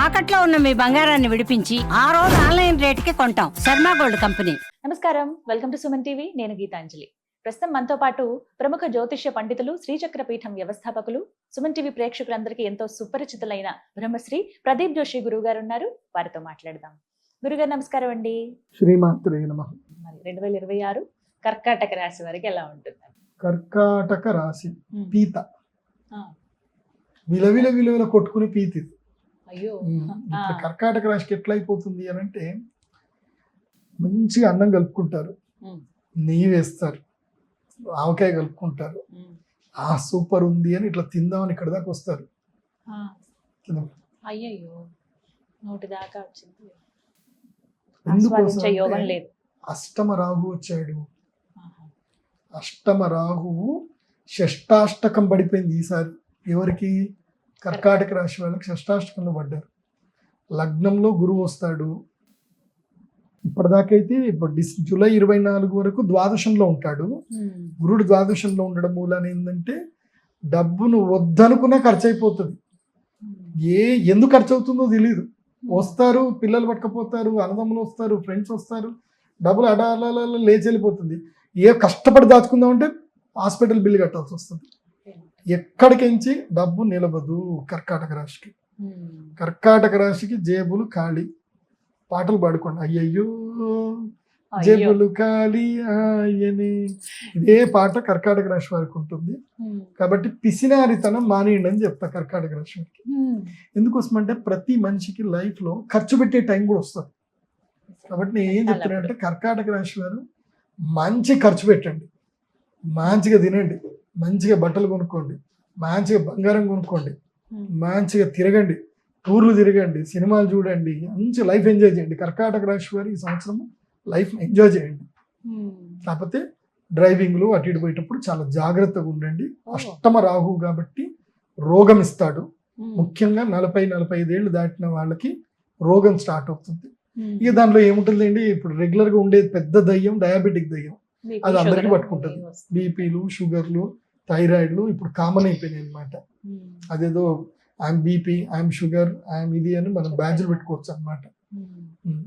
తాకట్లో ఉన్న మీ బంగారాన్ని విడిపించి ఆ రోజు ఆన్లైన్ రేటుకి కొంటాం. Sharma gold company. నమస్కారం. Welcome to Suman TV. నేను గీతాంజలి. ప్రస్తుతం మనతో పాటు ప్రముఖ జ్యోతిష్య పండితులు శ్రీచక్ర పీఠం వ్యవస్థాపకులు సుమన్ టీవీ ప్రేక్షకులందరికీ ఎంతో సుపరిచితులైన బ్రహ్మశ్రీ ప్రదీప్ జోషి గురువు గారు ఉన్నారు. వారితో మాట్లాడదాం. గురుగారు నమస్కారం అండి. శ్రీమాత్రే నమ. మరి రెండు వేల ఇరవై ఆరు కర్కాటక రాశి వారికి ఎలా ఉంటుంది? కర్కాటక రాశి. పీత. విలవిల విలువల కొట్టుకుని పీత ఇది అయ్యో. కర్కాటక రాశికి ఎట్లా అయిపోతుంది అని అంటే మంచిగా అన్నం కలుపుకుంటారు. నెయ్యి వేస్తారు. ఆవకాయ కలుపుకుంటారు. ఆ సూపర్ ఉంది అని ఇట్లా తిందామని ఇక్కడ దాకా వస్తారు. ఆ, కింద. అయ్యయ్యో. నోటి దాకా వచ్చింది. ఎందుకోసం అష్టమ రాహు వచ్చాడు. అష్టమ రాహువు షష్టాష్టకం పడిపోయింది ఈసారి. ఎవరికి? కర్కాటక రాశి వాళ్ళకి షష్టాష్టకంలో పడ్డారు. లగ్నంలో గురువు వస్తాడు. ఇప్పటిదాకైతే ఇప్పుడు డిస్ జూలై ఇరవై నాలుగు వరకు ద్వాదశంలో ఉంటాడు. ఉమ్, గురుడు ద్వాదశంలో ఉండడం మూలాన ఏంటంటే డబ్బును వద్దనుకున్నా ఖర్చు అయిపోతుంది ఏ ఎందుకు ఖర్చు అవుతుందో తెలియదు వస్తారు పిల్లలు పట్టుకపోతారు అన్నదమ్ములు వస్తారు ఫ్రెండ్స్ వస్తారు డబ్బులు అడాల లేచి వెళ్ళిపోతుంది. ఏ కష్టపడి దాచుకుందామంటే హాస్పిటల్ బిల్లు కట్టాల్సి వస్తుంది. ఎక్కడికించి డబ్బు నిలబదు కర్కాటక రాశికి. ఉమ్, కర్కాటక రాశికి జేబులు ఖాళీ. పాటలు పాడుకోండి. అయ్యయ్యో అయ్యో. జేబులు ఖాళీ అయ్యని ఇదే పాట కర్కాటక రాశి వారికి ఉంటుంది. ఉమ్, కాబట్టి పిసినారితనం మానేయండి అని చెప్తా కర్కాటక రాశి వారికి. ఉమ్. ఎందుకోసం అంటే ప్రతి మనిషికి లైఫ్లో ఖర్చు పెట్టే టైం కూడా వస్తుంది. కాబట్టి నేను ఏం చెప్తున్నా అంటే కర్కాటక రాశి వారు మంచి ఖర్చు పెట్టండి. మంచిగా తినండి. మంచిగా బట్టలు కొనుక్కోండి మంచిగా బంగారం కొనుక్కోండి మంచిగా తిరగండి టూర్లు తిరగండి సినిమాలు చూడండి మంచి లైఫ్ ఎంజాయ్ చేయండి. కర్కాటక రాశి వారు ఈ సంవత్సరం లైఫ్ ఎంజాయ్ చేయండి. కాకపోతే డ్రైవింగ్లు అటు ఇటు పోయేటప్పుడు చాలా జాగ్రత్తగా ఉండండి. అష్టమ రాహు కాబట్టి రోగం ఇస్తాడు. ముఖ్యంగా నలభై నలభై ఐదేళ్ళు దాటిన వాళ్ళకి రోగం స్టార్ట్ అవుతుంది. ఇక దాంట్లో ఏముంటుందండి? ఇప్పుడు రెగ్యులర్గా ఉండేది పెద్ద దయ్యం డయాబెటిక్ దయ్యం. అది అందరికీ పట్టుకుంటుంది. బీపీలు షుగర్లు థైరాయిడ్లు ఇప్పుడు కామన్ అయిపోయినాయి అనమాట ఉమ్, అదేదో I'm BP I'm sugar I'm ఇది అని మనం బ్యాడ్జ్లు పెట్టుకోవచ్చు అనమాట ఉమ్.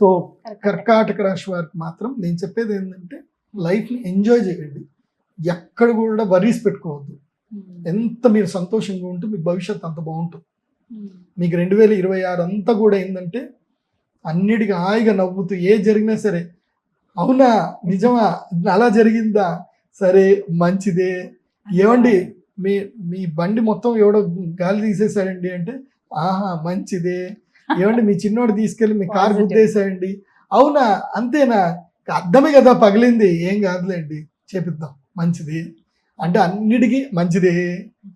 సో కర్కాటక. రాశి వారికి మాత్రం నేను చెప్పేది ఏంటంటే లైఫ్ని ఎంజాయ్ చేయండి. ఎక్కడ కూడా వరీస్ పెట్టుకోవద్దు. ఎంత మీరు సంతోషంగా ఉంటే మీ భవిష్యత్ అంత బాగుంటుంది. మీకు రెండు వేల ఇరవై ఆరు అంతా కూడా ఏంటంటే అన్నిటికీ హాయిగా నవ్వుతూ ఏ జరిగినా సరే అవునా? నిజమా? అలా జరిగిందా? సరే మంచిదే. ఏమండి మీ మీ బండి మొత్తం ఎవడో గాలి తీసేసాడండి అంటే ఆహా మంచిదే. ఏమండి మీ చిన్నోడు తీసుకెళ్ళి మీ కారు. గుద్దేసాయండి అవునా? అంతేనా? అర్థమే కదా పగిలింది. ఏం కాదులేండి చేపిద్దాం. మంచిది. అంటే అన్నిటికీ మంచిదే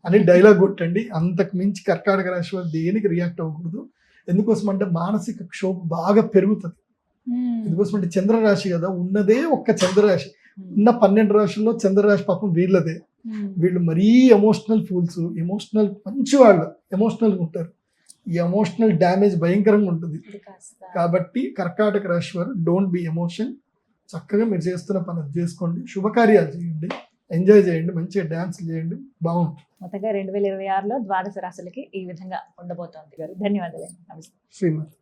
అని డైలాగ్ కొట్టండి. అంతకు మించి కర్కాటక రాశి వారు దేనికి రియాక్ట్ అవ్వకూడదు. ఎందుకోసం అంటే మానసిక క్షోభ బాగా పెరుగుతుంది. ఎందుకోసం అంటే చంద్రరాశి కదా ఉన్నదే ఒక్క చంద్రరాశి ఉన్న పన్నెండు రాశుల్లో చంద్రరాశి పాపం వీళ్ళదే. ఉమ్, వీళ్ళు మరీ ఎమోషనల్ ఫూల్స్ ఎమోషనల్ మంచి వాళ్ళు ఎమోషనల్ ఉంటారు. ఈ ఎమోషనల్ డ్యామేజ్ భయంకరంగా ఉంటుంది. కాబట్టి కర్కాటక రాశి వారు డోంట్ బి ఎమోషన్ చక్కగా మీరు చేస్తున్న పని చేసుకోండి. శుభకార్యాలు చేయండి. ఎంజాయ్ చేయండి. మంచిగా డ్యాన్స్ చేయండి. బాగుంటుంది. మొత్తంగా రెండు వేల ఇరవై ఆరులో ద్వాదశ రాశులకి ఈ విధంగా ఉండబోతోంది గారు. ధన్యవాదాలు నమస్తే. శ్రీమతి.